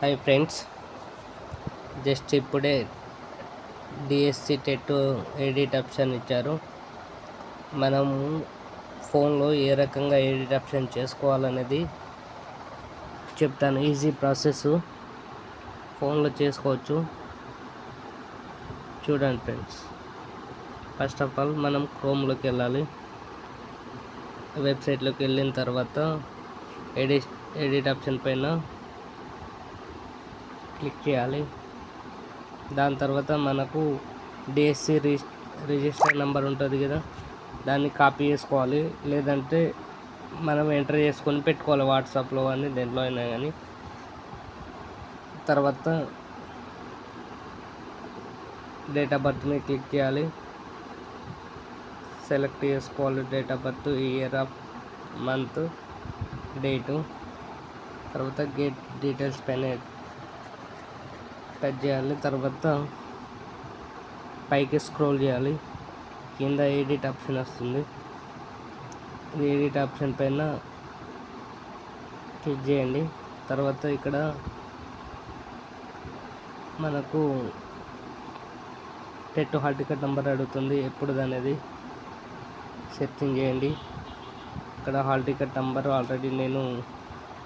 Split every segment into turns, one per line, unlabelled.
Hi friends just ఇప్పుడే DSC TET edit option ఇచ్చారు. మనము ఫోన్లో ఏ రకంగా ఎడిట్ ఆప్షన్ చేసుకోవాలనేది చెప్తాను. ఈజీ ప్రాసెస్ ఫోన్లో చేసుకోవచ్చు. చూడండి ఫ్రెండ్స్ ఫస్ట్ ఆఫ్ ఆల్ మనం క్రోమ్లోకి వెళ్ళాలి. వెబ్సైట్లోకి వెళ్ళిన తర్వాత ఎడిట్ ఎడిట్ ఆప్షన్ పైన క్లిక్ చేయాలి. దాని తర్వాత మనకు డిఎస్సి రిజిస్టర్ నెంబర్ ఉంటుంది కదా దాన్ని కాపీ చేసుకోవాలి. లేదంటే మనం ఎంటర్ చేసుకొని పెట్టుకోవాలి వాట్సాప్లో కానీ దేంట్లో అయినా కానీ. తర్వాత డేట్ ఆఫ్ బర్త్ని క్లిక్ చేయాలి. సెలెక్ట్ చేసుకోవాలి date of birth year of month date. తర్వాత గేట్ డీటెయిల్స్ పైన టచ్ చేయాలి తర్వాత పైకి స్క్రోల్ చేయాలి. కింద ఎడిట్ ఆప్షన్ వస్తుంది. ఎడిట్ ఆప్షన్ పైన క్లిక్ చేయండి. తర్వాత ఇక్కడ మనకు టెట్ హాల్ టికెట్ నెంబర్ అడుగుతుంది. ఎప్పుడు అనేది సెర్చింగ్ చేయండి. ఇక్కడ హాల్ టికెట్ నెంబర్ ఆల్రెడీ నేను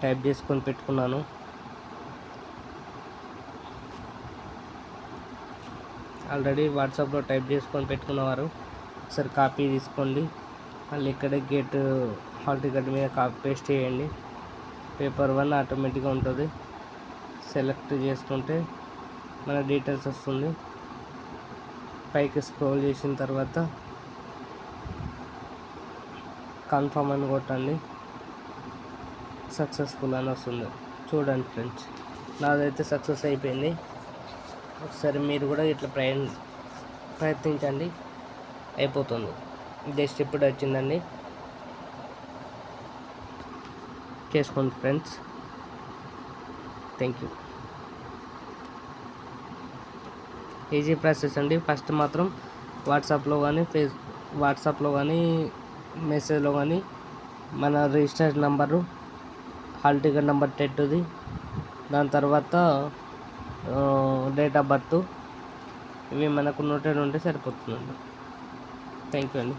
టైప్ చేసుకొని పెట్టుకున్నాను. ఆల్రెడీ వాట్సాప్లో టైప్ చేసుకొని పెట్టుకున్నవారు. ఒకసారి కాపీ తీసుకోండి. మళ్ళీ ఇక్కడ గేట్ హాల్ టికెట్ మీద కాపీ పేస్ట్ చేయండి. పేపర్ వన్ ఆటోమేటిక్గా ఉంటుంది. సెలెక్ట్ చేసుకుంటే మన డీటెయిల్స్ వస్తుంది. పైకి స్క్రోల్ చేసిన తర్వాత కన్ఫర్మ్ అని కొట్టండి. సక్సెస్ఫుల్ అని వస్తుంది. చూడండి ఫ్రెండ్స్. నాదైతే సక్సెస్ అయిపోయింది. ఒకసారి మీరు కూడా ఇట్లా ప్రయత్ ప్రయత్నించండి. అయిపోతుంది. జస్ట్ ఇప్పుడు వచ్చిందండి. చేసుకోండి friends. Thank you. Easy process అండి. ఫస్ట్ మాత్రం వాట్సాప్లో కానీ ఫేస్ వాట్సాప్లో కానీ మెసేజ్లో కానీ మన register number hall ticket number టెట్టుది. దాని తర్వాత డేట్ ఆఫ్ బర్త్ ఇవి మనకు నోటెడ్ ఉంటే సరిపోతుందండి. థ్యాంక్ యూ అండి.